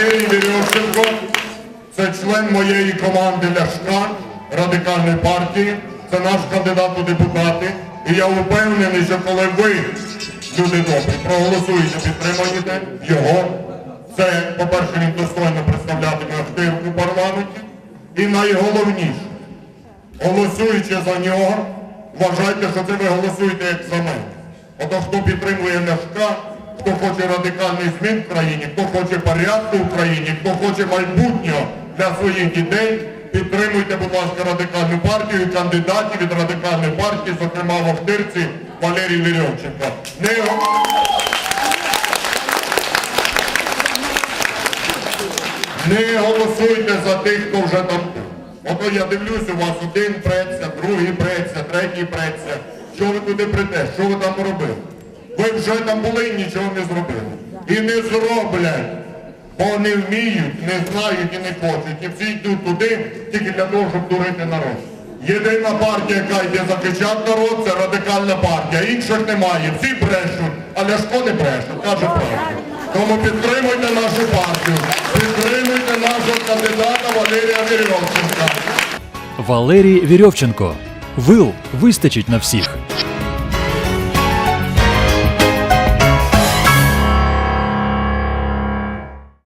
Валерій Вірьовченко, це член моєї команди Ляшка, радикальної партії, це наш кандидат у депутати. І я впевнений, що коли ви, люди добрі, проголосуєте, підтримаєте його, це, по-перше, він достойно представлятиме актив у парламенті. І найголовніше, голосуючи за нього, вважайте, що це ви голосуєте як за мене. Ото хто підтримує Ляшка, хоче радикальних змін в країні, хто хоче порядку в країні, хто хоче майбутнього для своїх дітей, підтримуйте, будь ласка, радикальну партію і кандидатів від радикальної партії, зокрема в Охтирці Валерій Вірьовченко. Не... Не голосуйте за тих, хто вже там. Ото я дивлюсь, у вас один преться, другий преться, третій преться. Що ви туди прийдете? Що ви там робили? Ви вже там були нічого не зробили. І не зроблять. Бо не вміють, не знають і не хочуть. І всі йдуть туди тільки для того, щоб дурити народ. Єдина партія, яка йде захищати народ, це радикальна партія. Інших немає. Всі брешуть, а Ляшко не бреше, каже правду. Тому підтримуйте нашу партію, підтримуйте нашого кандидата Валерія Вірьовченка. Валерій Вірьовченко. Вил вистачить на всіх.